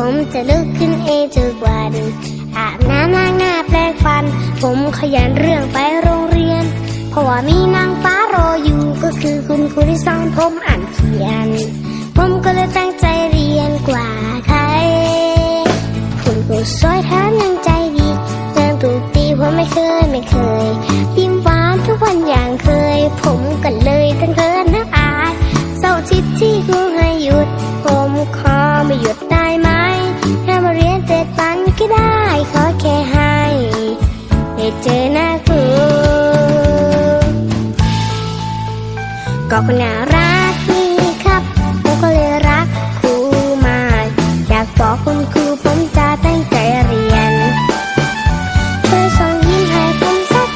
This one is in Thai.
ผมจะลุกขึ้นเอจวันอาบน้ำล้างหน้าแปรงฟัน ผมขยันเรื่องไปโรงเรียน เพราะว่ามีนางฟ้ารออยู่ก็คือคุณครูที่สอนผมอ่านเขียน ผมก็เลยตั้งใจเรียนกว่าใคร คุณครูสวยแถมยังใจดีเรื่องถูกตีผมไม่เคยไม่เคย ยิ้มหวานทุกวันอย่างเคย ผมก็เลยตั้งเคินนักอายเสาร์อาทิตย์ที่ครูให้หยุด ผมขอไม่หยุด เจอหน้าครูก็คนน่ารัก